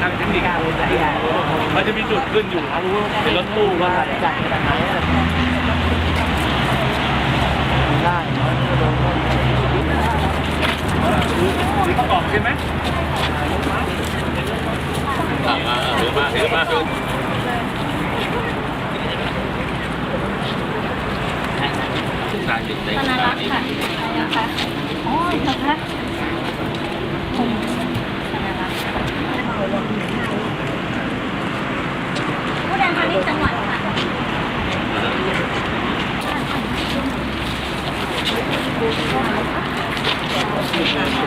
ทางเทคนิคมันจะมีจุดขึ้นอยู่เป็นรถตู้ว่าจากขนาไหได้สีประกอบใช่ไหมมาเดี๋ยวมาเดี๋ยวมาธนารักษ์ค่ะนะคะโอ้ยนะคะ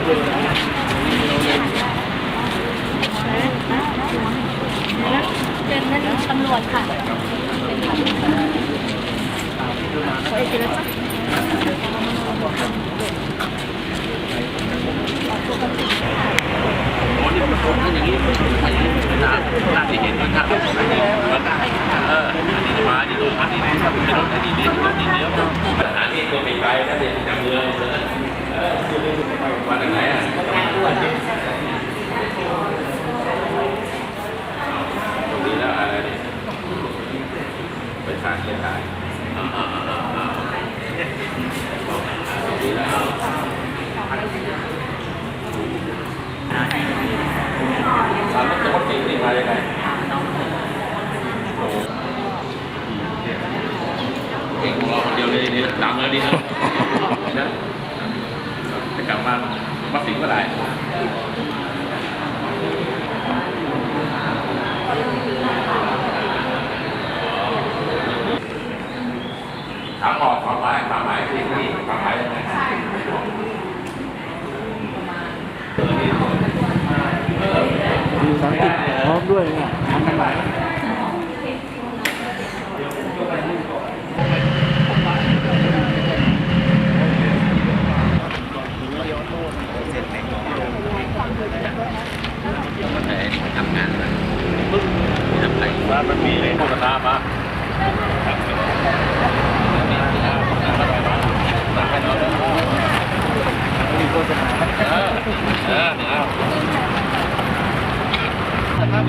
เป็นนั่นตำรวจค่ะเป็นค่ะโอ้นี่มันผมถ้าอย่างนี้มันถ้าอย่างนี้เป็นน้ำน้ำที่เห็นมันได้เอออันนี้มาดีดูอันนี้เป็นรถอันนี้เดียวรถนี้เดียวปัญหาที่ตัวเป็นไปถ้าเป็นจำเมืองเออมาจากไหนอะตรงนี้แล้วอะไรเนี่ยไปขายไปขายอ่าอ่าอ่าอ่า ตรงนี้แล้วถามว่าจะว่าจริงนี่มายังไงเก่งของเราคนเดียวเลยนี่ดังเลยดีนะนะจะกลับมาวัดสิงห์เมื่อไหร่ถามก่อนความหมายความหมายคือที่ความหมายยังไงเออนี่ มีภาษาอังกฤษพร้อม ด้วยเนี่ยทำกันไหนมันไปทำงานไปทำไปว่ามันมีโฆษณามาเออเออเนี่ยเอา ย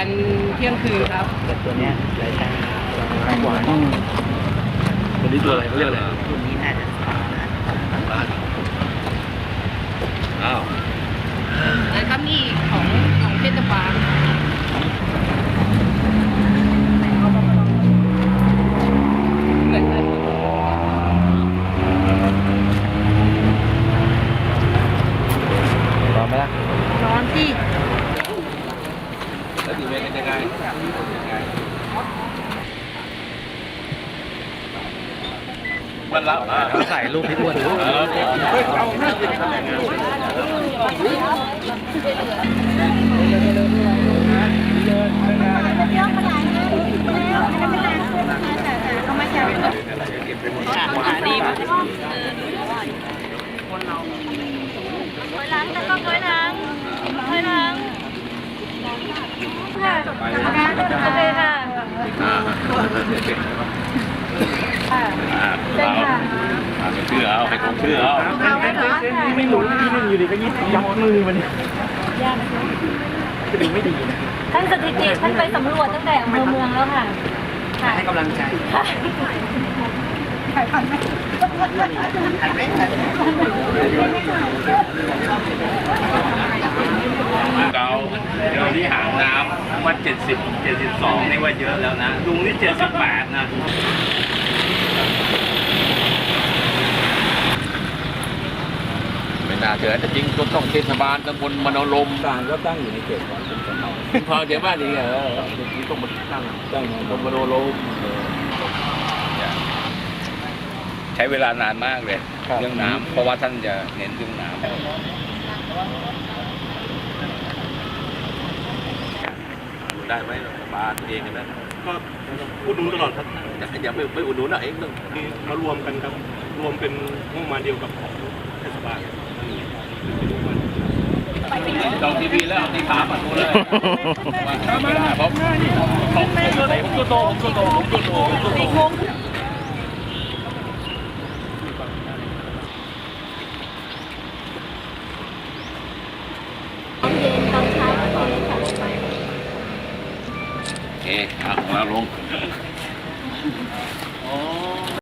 ันเที่ยงคืนครับแต่ตัวเนี้ยหลายแท่งแพงกว่าอืมตัวนี้ตัวอะไรเขาเรียกอะไรรุ่นนี้น่าจะอ้าวแล้วก็มีของของเทศบาล พร้อมไหมล่ะ ร้อนที่ แล้วดีเมนยังไง มันรับอ่าถ่ายรูปพี่อ้วนเออเอาเยอะขนาดนั้นแล้วไม่ได้เอามาจากหาดีมถอยหลังแต่ก็ถอยหลังถอยหลังค่ะโอเคค่ะอ่าค่ะ อ่าเราอ่าชื่อเอาให้ผมชื่อเอาเอาไหมคะไม่หมุนที่นึงอยู่ดีก็ยิบยัดมือมันยากจะดูไม่ดีนะท่านสถิติท่านไปสำรวจตั้งแต่อำเภอเมืองแล้วค่ะค่ะให้กำลังใจเก่าเดี๋ยวนี้หางน้ำว่าเจ็ดสิบเจ็ดสิบสองนี่ว่าเยอะแล้วนะลุงนี่เจ็ดสิบแปดนะ ไม่ น่าเชื่อแต่จริงก็ต้องเทศบาลตำบลมโนลมศาลก็ตั้งอยู่ในเขตของกรมสรรพากรพอเดี๋ยวบ้านนี้เออจริงต้องมาตั้งตั้งในตำบลมโนลมใช้เวลานานมากเลย เรื่องน้ำเพราะว่าท่านจะเน้นเรื่องน้ำได้ไหมรัฐบาลเองนะก็อุดหนุนตลอดครับอย่าไปไปอุดหนุนเอาเองต้องมีมารวมกันครับ รวมเป็นงบประมาณเดียวกับของเทศบาล จองทีวีแล้วเอาตีขาปัดตัวเลยทำไมล่ะผมผมตัวไหผมตัวโตผมตัวโตผมตัวโตผมตัวโตโอเคเอาลงอ๋อ